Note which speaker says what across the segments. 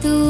Speaker 1: itu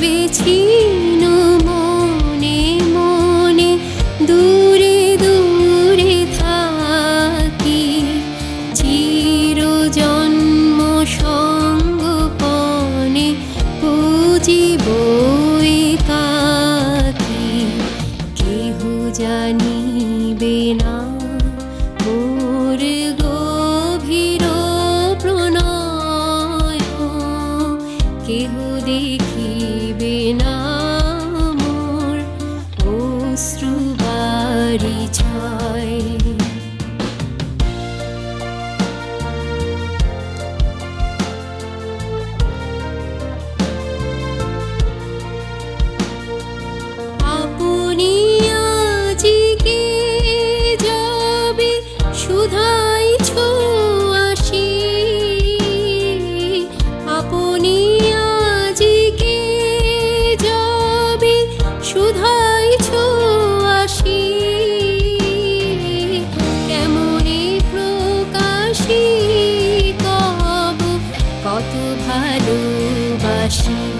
Speaker 1: ভেবেছি মনে মনে দূরে দূরে থাকি। চির জন্ম সঙ্গপনে পুজিব কাকি কেহ জানিবে না গভীর প্রণয়। কেহ দেখিবে প্রকাশি কব কত ভালোবাসি